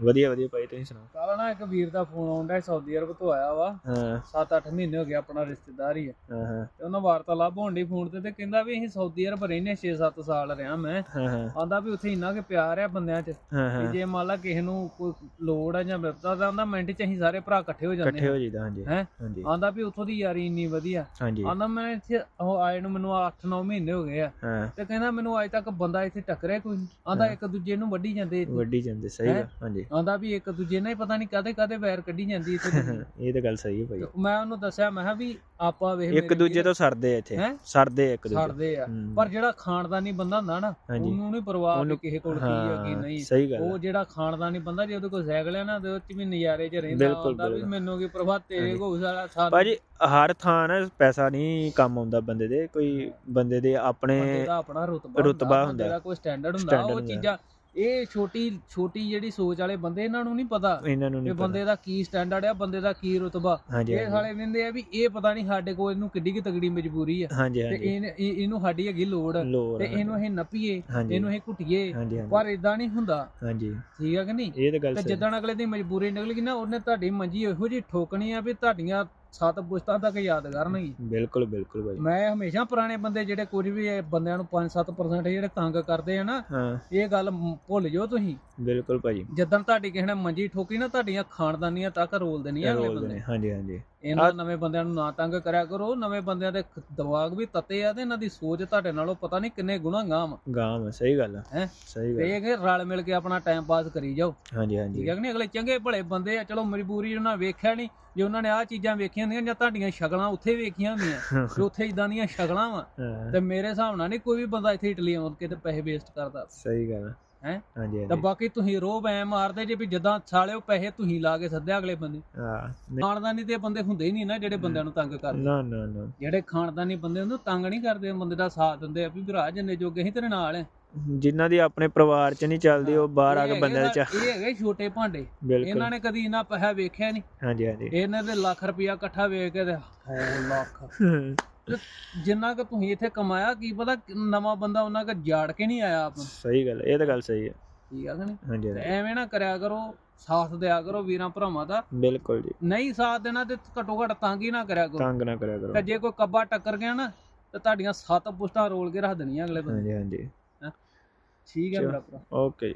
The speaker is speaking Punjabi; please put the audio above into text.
ਵਧੀਆ ਵਧੀਆ ਭਾਈ ਤੁਸੀਂ ਸੁਣਾਓ? ਕੱਲ ਨਾ ਇੱਕ ਵੀਰ ਦਾ ਫੋਨ ਆਉਂਦਾ ਸਾਊਦੀ ਅਰਬ ਤੋਂ ਆਇਆ ਵਾ। ਹਾਂ। 7-8 ਮਹੀਨੇ ਹੋ ਗਏ ਆਪਣਾ ਰਿਸ਼ਤੇਦਾਰ ਹੀ ਆ। ਹਾਂ ਹਾਂ। ਤੇ ਉਹਨਾਂ ਵਾਰਤਾਲਾਪ ਹੋਣ ਦੀ ਫੋਨ ਤੇ ਤੇ ਕਹਿੰਦਾ ਵੀ ਅਸੀਂ ਸਾਊਦੀ ਅਰਬ ਰਹਿੰਦੇ 6-7 ਸਾਲ ਰਿਹਾ ਮੈਂ। ਹਾਂ ਹਾਂ। ਆਂਦਾ ਵੀ ਉੱਥੇ ਇੰਨਾ ਕਿ ਪਿਆਰ ਆ ਬੰਦਿਆਂ 'ਚ ਹਾਂ ਵੀ ਜੇ ਮੰਨ ਲਾ ਕਿਸੇ ਨੂੰ ਕੋਈ ਲੋੜ ਆ ਜਾਂ ਵਿਪਤਾ ਦਾ ਆਂਦਾ ਮਿੰਟ 'ਚ ਅਸੀਂ ਸਾਰੇ ਭਰਾ ਇਕੱਠੇ ਹੋ ਜਾਂਦੇ ਇਕੱਠੇ ਹੋ ਜੀਦਾ ਹਾਂਜੀ ਹੈਂ? ਹਾਂਜੀ। ਆਂਦਾ ਵੀ ਉੱਥੋਂ ਦੀ ਯਾਰੀ ਇੰਨੀ ਵਧੀਆ। ਹਾਂਜੀ। ਆਂਦਾ ਮੈਂ ਇੱਥੇ ਉਹ ਆਏ ਨੂੰ ਮੈਨੂੰ 8-9 ਮਹੀਨੇ ਹੋ ਗਏ ਆ। ਤੇ ਕਹਿੰਦਾ ਮੈਨੂੰ ਅੱਜ ਤੱਕ ਬੰਦਾ ਇੱਥੇ ਟੱਕਰਿਆ ਕੋਈ ਆਂਦਾ ਇੱਕ ਦੂਜੇ ਨੂੰ ਵੱਢੀ ਜਾਂਦੇ। ਵੱਡੀ ਜਾਂਦੇ ਸਹੀ ਹਾਂਜੀ। ਆਂਦਾ ਵੀ ਇੱਕ ਦੂਜੇ ਨਾਲ ਹੀ ਪਤਾ ਨਹੀਂ ਕਦੇ ਕਦੇ ਵੈਰ ਕੱਢੀ ਜਾਂਦੀ ਇੱਥੇ। ਇਹ ਤਾਂ ਗੱਲ ਸਹੀ ਹੈ ਭਾਈ ਮੈਂ ਉਹਨੂੰ ਦੱਸਿਆ ਮੈਂ ਕਿਹਾ ਵੀ ਆਪਾਂ ਵੇਖ ਇੱਕ ਦੂਜੇ ਤੋਂ ਸੜਦੇ ਆ ਇੱਥੇ ਹੈਂ? ਸੜਦੇ ਆ ਇੱਕ ਦੂਜੇ ਛੱਡਦੇ ਆ ਹੂੰ। ਪਰ ਜਿਹੜਾ ਖਾਨਦਾਨੀ ਬੰਦਾ ਹੁੰਦਾ ਨਾ ਹਾਂਜੀ। ਉਹਨੂੰ ਨਹੀਂ ਪਰਵਾਹ ਵੀ ਉਹਨੂੰ- ਕਿਸੇ ਕੋਲ ਕੀ ਆ ਕੀ ਹਾਂ ਨਹੀਂ ਸਹੀ ਗੱਲ ਉਹ ਆ। ਜਿਹੜਾ ਖਾਨਦਾਨੀ ਬੰਦਾ ਜੇ ਉਹਦੇ ਕੋਲ ਸਾਈਕਲ ਹੈ ਨਾ ਤੇ ਉਹ ਚ ਵੀ ਨਜ਼ਾਰੇ 'ਚ ਰਹਿੰਦਾ ਬਿਲਕੁਲ, ਹੁੰਦਾ ਵੀ ਬਿਲਕੁਲ। ਮੈਨੂੰ ਕੀ ਪ੍ਰਭਾਵ ਤੇਰੇ ਕੋਲ ਸਾਰਾ ਸਾਥ ਭਾਜੀ ਹਰ ਥਾਂ ਨਾ ਪੈਸਾ ਨਹੀਂ ਕੰਮ ਆਉਂਦਾ ਬੰਦੇ ਦੇ ਕੋਈ ਬੰਦੇ ਦੇ ਆਪਣੇ ਬੰਦੇ ਦਾ ਆਪਣਾ ਰੁਤਬਾ ਰੁਤਬਾ ਬੰਦੇ ਹੁੰਦਾ। ਦਾ ਕੋਈ ਸਟੈਂਡਰਡ ਹੁੰਦਾ Standard ਉਹ ਹੁੰਦਾ। ਚੀਜ਼ਾਂ ਇਹ ਛੋਟੀ ਛੋਟੀ ਜਿਹੜੀ ਸੋਚ ਵਾਲੇ ਬੰਦੇ ਇਹਨਾਂ ਨੂੰ ਨਹੀਂ ਪਤਾ ਇਹਨਾਂ ਨੂੰ ਕਿ ਨਹੀਂ ਪਤਾ ਬੰਦੇ ਦਾ ਕੀ ਸਟੈਂਡਰਡ ਆ ਬੰਦੇ ਦਾ ਕੀ ਰੁਤਬਾ। ਹਾਂਜੀ ਇਹ ਹਾਂਜੀ। ਸਾਲੇ ਕਹਿੰਦੇ ਆ ਵੀ ਇਹ ਪਤਾ ਨਹੀਂ ਸਾਡੇ ਕੋਲ ਇਹਨੂੰ ਕਿੱਡੀ ਕਿ ਤਗੜੀ ਮਜਬੂਰੀ ਆ। ਹਾਂਜੀ ਤੇ ਹਾਂਜੀ। ਇਹ- ਇਹ- ਇਹਨੂੰ ਸਾਡੀ ਹੈਗੀ ਲੋੜ। ਲੋੜ ਤੇ ਇਹਨੂੰ ਅਸੀਂ ਨੱਪੀਏ ਹਾਂਜੀ। ਇਹਨੂੰ ਅਸੀਂ ਘੁੱਟੀਏ ਹਾਂਜੀ ਹਾਂਜੀ। ਪਰ ਇਦਾਂ ਨਹੀਂ ਹੁੰਦਾ। ਹਾਂਜੀ। ਠੀਕ ਆ ਕਿ ਨਹੀਂ? ਇਹ ਤਾਂ ਗੱਲ ਤੇ ਸਹੀ। ਜਿੱਦਣ ਅਗਲੇ ਦੀ ਮਜਬੂਰੀ ਨਿਕਲ ਗਈ ਨਾ ਉਹਨੇ ਤੁਹਾਡੀ ਮੰਜੀ ਇਹੋ ਜਿਹੀ ਠੋਕਣੀ ਆ ਵੀ ਤੁਹਾਡੀਆਂ ਸੱਤ ਪੁਸ਼ਤਾਂ ਤੱਕ ਯਾਦ ਕਰਨਗੀ ਬਿਲਕੁਲ ਬਿਲਕੁਲ ਭਾਈ। ਮੈਂ ਹਮੇਸ਼ਾ ਪੁਰਾਣੇ ਬੰਦੇ ਜਿਹੜੇ ਕੁਝ ਵੀ ਇਹ ਬੰਦਿਆਂ ਨੂੰ 5-7% ਜਿਹੜੇ ਤੰਗ ਕਰਦੇ ਆ ਨਾ ਹਾਂ। ਇਹ ਗੱਲ ਭੁੱਲ ਜਾਓ ਤੁਸੀਂ। ਬਿਲਕੁਲ ਭਾਜੀ ਜਦੋਂ ਤੁਹਾਡੀ ਕਿਸੇ ਨੇ ਮੰਜੀ ਠੋਕੀ ਨਾ ਤੁਹਾਡੀਆਂ ਖਾਨਦਾਨੀਆਂ ਤੱਕ ਰੋਲ ਦੇਣੀਆਂ ਅਗਲੇ ਰੋਲ ਬੰਦੇ ਨੇ। ਹਾਂਜੀ ਹਾਂਜੀ। ਇਹਨਾਂ ਨਵੇਂ ਬੰਦਿਆਂ ਨੂੰ ਨਾ ਤੰਗ ਕਰਿਆ ਕਰੋ। ਨਵੇਂ ਬੰਦਿਆਂ ਦੇ ਦਿਮਾਗ ਵੀ ਤੱਤੇ ਆ ਤੇ ਇਹਨਾਂ ਦੀ ਸੋਚ ਤੁਹਾਡੇ ਨਾਲੋਂ ਪਤਾ ਨਹੀਂ ਕਿੰਨੇ ਗੁਣਾ ਗਾਮ ਗਾਮ ਹੈ, ਸਹੀ ਗੱਲ ਆ। ਹੈਂ? ਸਹੀ ਤੇ ਗੱਲ ਇਹ ਕਿ ਰਲ ਮਿਲ ਕੇ ਆਪਣਾ ਟਾਈਮ ਪਾਸ ਕਰੀ ਜਾਓ। ਹਾਂਜੀ ਠੀਕ ਹਾਂਜੀ ਹੈ ਕਿ ਨਹੀਂ? ਅਗਲੇ ਚੰਗੇ ਭਲੇ ਬੰਦੇ ਆ। ਚਲੋ ਮਜਬੂਰੀ ਉਹਨਾਂ ਵੇਖਿਆ ਨਹੀਂ। ਜੇ ਉਹਨਾਂ ਨੇ ਆਹ ਚੀਜ਼ਾਂ ਵੇਖੀਆਂ ਹੁੰਦੀਆਂ ਜਾਂ ਤੁਹਾਡੀਆਂ ਸ਼ਕਲਾਂ ਉੱਥੇ ਵੇਖੀਆਂ ਹੁੰਦੀਆਂ ਤੇ ਉੱਥੇ ਇਦਾਂ ਦੀਆਂ ਸ਼ਕਲਾਂ ਵਾ ਹਾਂ, ਤੇ ਮੇਰੇ ਹਿਸਾਬ ਨਾਲ ਨਹੀਂ ਕੋਈ ਵੀ ਬੰਦਾ ਇੱਥੇ ਇਟਲੀ ਆਉਣ ਕੇ ਤੇ ਪੈਸੇ ਵੇਸਟ ਕਰਦਾ। ਸਹੀ ਗੱਲ ਆ। ਹੈਂ? ਹਾਂਜੀ ਤੇ ਹਾਂਜੀ ਬਾਕੀ ਤੁਸੀਂ ਰੋਬ ਐ ਮਾਰਦੇ ਜੇ ਵੀ ਜਦਾਂ ਸਾਲਿਓ ਪੈਸੇ ਤੁਸੀਂ ਲਾ ਕੇ ਸੱਦਿਆ ਅਗਲੇ ਬੰਦੇ ਹਾਂ ਨਹੀਂ- ਖਾਨਦਾਨੀ ਤੇ ਬੰਦੇ ਹੁੰਦੇ ਹੀ ਨਹੀਂ ਨਾ ਜਿਹੜੇ ਬੰਦਿਆਂ ਨੂੰ ਤੰਗ ਕਰਦੇ। ਨਾ ਨਾ ਨਾ। ਜਿਹੜੇ ਖਾਨਦਾਨੀ ਬੰਦੇ ਹੁੰਦੇ ਉਹ ਤੰਗ ਨਹੀਂ ਕਰਦੇ ਬੰਦੇ ਦਾ ਸਾਥ ਦਿੰਦੇ ਆ ਵੀ ਭਰਾ ਜਿੰਨੇ ਜੋਗੇ ਅਸੀਂ ਤੇਰੇ ਨਾਲ ਆ। ਜਿਨ੍ਹਾਂ ਦੀ ਆਪਣੇ ਪਰਿਵਾਰ ਚ ਨਹੀਂ ਚੱਲਦੀ ਉਹ ਬਾਹਰ ਆ ਕੇ ਬੰਦਿਆਂ ਚ ਇਹ ਹੈਗੇ ਛੋਟੇ ਭਾਂਡੇ। ਬਿਲਕੁਲ। ਇਹਨਾਂ ਨੇ ਕਦੀ ਇਹਨਾਂ ਪੈਸਾ ਵੇਖਿਆ ਨਹੀਂ। ਹਾਂਜੀ ਹਾਂਜੀ। ਇਹਨਾਂ ਦੇ ਲੱਖ ਰੁਪਇਆ ਇਕੱਠਾ ਵੇਚ ਕੇ ਤੇ ਹਾਏ ਲੱਖ। ਤੇ ਜਿੰਨਾ ਕਿ ਤੁਸੀਂ ਇੱਥੇ ਕਮਾਇਆ ਕੀ ਪਤਾ ਨਵਾਂ ਬੰਦਾ ਉਹਨਾਂ ਕੋ ਜਾੜ ਕੇ ਨਹੀਂ ਆਇਆ ਆਪ? ਨੂੰ। ਸਹੀ ਗੱਲ ਇਹ ਤਾਂ ਗੱਲ ਸਹੀ ਹੈ। ਠੀਕ ਆ ਕਿ ਨਹੀਂ? ਹਾਂਜੀ ਤੇ ਐਵੇਂ ਨਾ ਕਰਿਆ ਕਰੋ ਸਾਥ ਦਿਆ ਕਰੋ ਵੀਰਾਂ ਭਰਾਵਾਂ ਦਾ। ਬਿਲਕੁਲ ਜੀ। ਨਹੀਂ ਸਾਥ ਦੇਣਾ ਤੇ ਘੱਟੋ ਘੱਟ ਤੰਗ ਹੀ ਨਾ ਕਰਿਆ ਕਰੋ। ਤੰਗ ਨਾ ਕਰਿਆ ਕਰੋ। ਤੇ ਜੇ ਕੋਈ ਕੱਬਾ ਟੱਕਰ ਗਿਆ ਨਾ ਤੇ ਤੁਹਾਡੀਆਂ ਸੱਤ ਪੁਸ਼ਤਾਂ ਰੋਲ ਕੇ ਰੱਖ ਦੇਣੀਆਂ ਅਗਲੇ ਬੰਦੇ। ਹਾਂਜੀ ਹਾਂਜੀ। ਠੀਕ ਹੈ। ਮੇਰਾ ਭਰਾ। ਓਕੇ